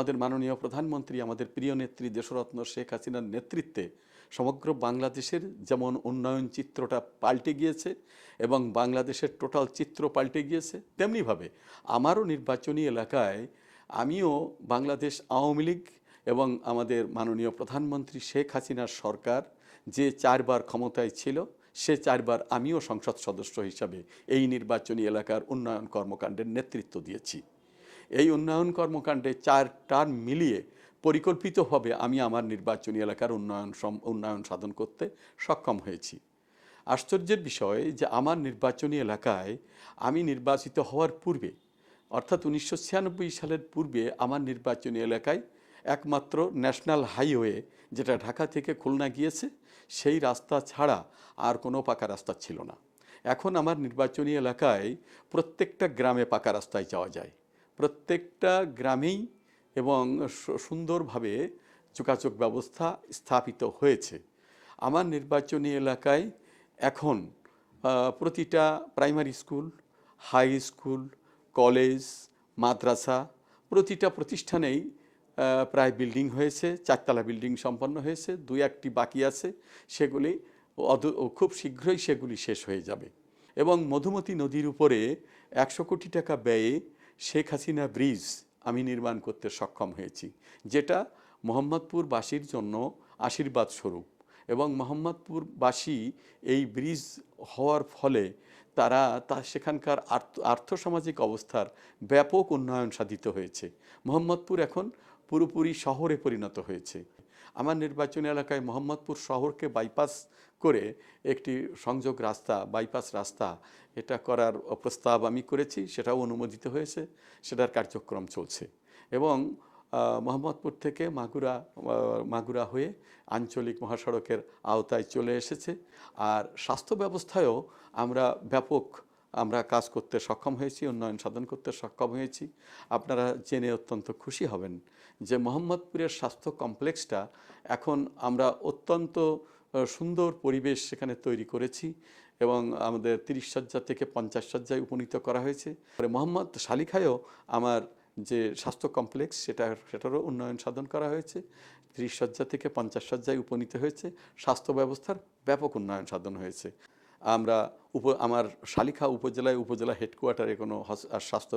আমাদের মাননীয় প্রধানমন্ত্রী, আমাদের প্রিয় নেত্রী দেশরত্ন শেখ হাসিনার নেতৃত্বে সমগ্র বাংলাদেশের যেমন উন্নয়ন চিত্রটা পাল্টে গিয়েছে এবং বাংলাদেশের টোটাল চিত্র পাল্টে গিয়েছে, তেমনিভাবে আমারও নির্বাচনী এলাকায় আমিও বাংলাদেশ আওয়ামী লীগ এবং আমাদের মাননীয় প্রধানমন্ত্রী শেখ হাসিনার সরকার যে চারবার ক্ষমতায় ছিল, সে চারবার আমিও সংসদ সদস্য হিসাবে এই নির্বাচনী এলাকার উন্নয়ন কর্মকাণ্ডের নেতৃত্ব দিয়েছি। এই উন্নয়ন কর্মকাণ্ডে চার টার্ম মিলিয়ে পরিকল্পিতভাবে আমি আমার নির্বাচনী এলাকার উন্নয়ন উন্নয়ন সাধন করতে সক্ষম হয়েছি। আশ্চর্যের বিষয় যে আমার নির্বাচনী এলাকায় আমি নির্বাচিত হওয়ার পূর্বে, অর্থাৎ উনিশশো ছিয়ানব্বই সালের পূর্বে আমার নির্বাচনী এলাকায় একমাত্র ন্যাশনাল হাইওয়ে যেটা ঢাকা থেকে খুলনা গিয়েছে, সেই রাস্তা ছাড়া আর কোনো পাকা রাস্তা ছিল না। এখন আমার নির্বাচনী এলাকায় প্রত্যেকটা গ্রামে পাকা রাস্তায় যাওয়া যায়। প্রত্যেকটা গ্রামেই এবং সুন্দরভাবে যোগাযোগ ব্যবস্থা স্থাপিত হয়েছে। আমার নির্বাচনী এলাকায় এখন প্রতিটা primary school, high school, college, মাদ্রাসা প্রতিটা প্রতিষ্ঠানেই প্রায় বিল্ডিং হয়েছে, চারতলা বিল্ডিং সম্পন্ন হয়েছে, দুই একটি বাকি আছে, সেগুলি খুব শীঘ্রই সেগুলি শেষ হয়ে যাবে। এবং মধুমতি নদীর উপরে একশো কোটি টাকা ব্যয়ে শেখ হাসিনা ব্রিজ আমি নির্মাণ করতে সক্ষম হয়েছি, যেটা মোহাম্মদপুরবাসীর জন্য আশীর্বাদ স্বরূপ এবং মোহাম্মদপুরবাসী এই ব্রিজ হওয়ার ফলে তারা, তা সেখানকার আর্থ, আর্থসামাজিক অবস্থার ব্যাপক উন্নয়ন সাধিত হয়েছে। মোহাম্মদপুর এখন পুরোপুরি শহরে পরিণত হয়েছে। আমার নির্বাচনী এলাকায় মোহাম্মদপুর শহরকে বাইপাস করে একটি সংযোগ রাস্তা বাইপাস রাস্তা, এটা করার প্রস্তাব আমি করেছি, সেটাও অনুমোদিত হয়েছে, সেটার কার্যক্রম চলছে। এবং মোহাম্মদপুর থেকে মাগুরা মাগুরা হয়ে আঞ্চলিক মহাসড়কের আওতায় চলে এসেছে। আর স্বাস্থ্য ব্যবস্থায়ও আমরা ব্যাপক আমরা কাজ করতে সক্ষম হয়েছি, উন্নয়ন সাধন করতে সক্ষম হয়েছি। আপনারা জেনে অত্যন্ত খুশি হবেন যে মোহাম্মদপুরের স্বাস্থ্য কমপ্লেক্সটা এখন আমরা অত্যন্ত সুন্দর পরিবেশ সেখানে তৈরি করেছি এবং আমাদের তিরিশ সজ্জা থেকে পঞ্চাশ সজ্জায় উপনীত করা হয়েছে। মোহাম্মদ শালিখায়ও আমার যে স্বাস্থ্য কমপ্লেক্স সেটা, সেটারও উন্নয়ন সাধন করা হয়েছে। ত্রিশ সজ্জা থেকে পঞ্চাশ সজ্জায় উপনীত হয়েছে। স্বাস্থ্য ব্যবস্থার ব্যাপক উন্নয়ন সাধন হয়েছে। আমরা উপ, আমার শালিখা উপজেলায় উপজেলা হেডকোয়ার্টারে কোনো স্বাস্থ্য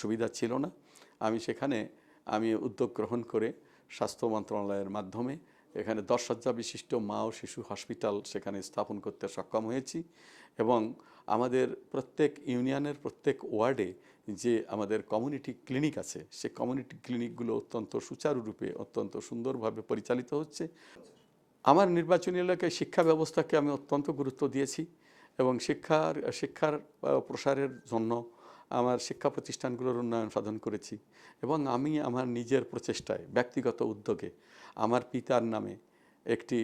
সুবিধা ছিল না। আমি সেখানে, আমি উদ্যোগ গ্রহণ করে স্বাস্থ্য মন্ত্রণালয়ের মাধ্যমে এখানে দশ বিশিষ্ট মা ও শিশু হসপিটাল সেখানে স্থাপন করতে সক্ষম হয়েছি এবং আমাদের প্রত্যেক ইউনিয়নের প্রত্যেক ওয়ার্ডে যে আমাদের কমিউনিটি ক্লিনিক আছে, সে কমিউনিটি ক্লিনিকগুলো অত্যন্ত সুচারুরূপে, অত্যন্ত সুন্দরভাবে পরিচালিত হচ্ছে। আমার নির্বাচনী এলাকায় শিক্ষা ব্যবস্থাকে আমি অত্যন্ত গুরুত্ব দিয়েছি। এবং শিক্ষার শিক্ষার প্রসারের জন্য আমার শিক্ষা প্রতিষ্ঠানগুলোর উন্নয়ন সাধন করেছি এবং আমি আমার নিজের প্রচেষ্টায়, ব্যক্তিগত উদ্যোগে আমার পিতার নামে একটি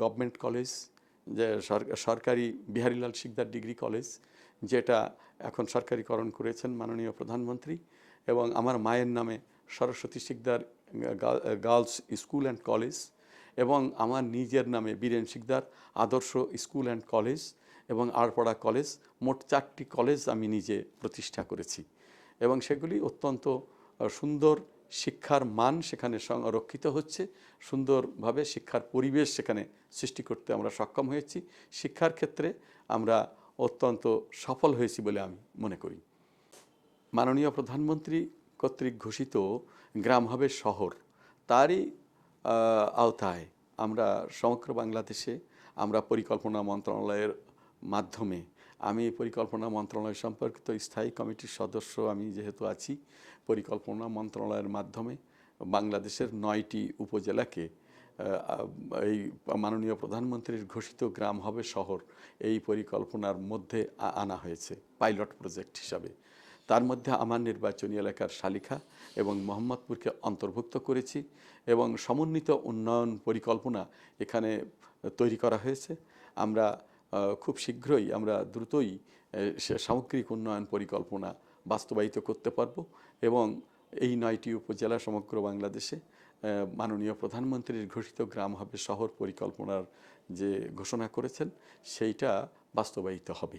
গভর্নমেন্ট কলেজ, যে সরকারি বিহারীলাল শিকদার ডিগ্রি কলেজ, যেটা এখন সরকারিকরণ করেছেন মাননীয় প্রধানমন্ত্রী এবং আমার মায়ের নামে Saraswati Sikdar girls school and college এবং আমার নিজের নামে বীরেন শিকদার, আদর্শ স্কুল অ্যান্ড কলেজ এবং আরপড়া কলেজ, মোট চারটি কলেজ আমি নিজে প্রতিষ্ঠা করেছি। এবং সেগুলি অত্যন্ত সুন্দর শিক্ষার মান সেখানে সংরক্ষিত হচ্ছে। সুন্দরভাবে শিক্ষার পরিবেশ সেখানে সৃষ্টি করতে আমরা সক্ষম হয়েছি। শিক্ষার ক্ষেত্রে আমরা অত্যন্ত সফল হয়েছি বলে আমি মনে করি। মাননীয় প্রধানমন্ত্রী কর্তৃক ঘোষিত গ্রাম হবে শহর, তারই আওতায়। আমরা সমগ্র বাংলাদেশে আমরা পরিকল্পনা মন্ত্রণালয়ের মাধ্যমে, আমি পরিকল্পনা মন্ত্রণালয় সম্পর্কিত স্থায়ী কমিটির সদস্য, আমি যেহেতু আছি, পরিকল্পনা মন্ত্রণালয়ের মাধ্যমে বাংলাদেশের নয়টি উপজেলাকে এই মাননীয় প্রধানমন্ত্রীর ঘোষিত গ্রাম হবে শহর। এই পরিকল্পনার মধ্যে আনা হয়েছে, পাইলট প্রজেক্ট হিসাবে। তার মধ্যে আমার নির্বাচনী এলাকার শালিখা এবং মোহাম্মদপুরকে অন্তর্ভুক্ত করেছি এবং সমন্বিত উন্নয়ন পরিকল্পনা এখানে তৈরি করা হয়েছে। আমরা খুব শীঘ্রই আমরা দ্রুতই সে সামগ্রিক উন্নয়ন পরিকল্পনা বাস্তবায়িত করতে পারব এবং এই নয়টি উপজেলা সমগ্র বাংলাদেশে মাননীয় প্রধানমন্ত্রীর ঘোষিত গ্রাম হবে শহর পরিকল্পনার যে ঘোষণা করেছেন, সেইটা বাস্তবায়িত হবে।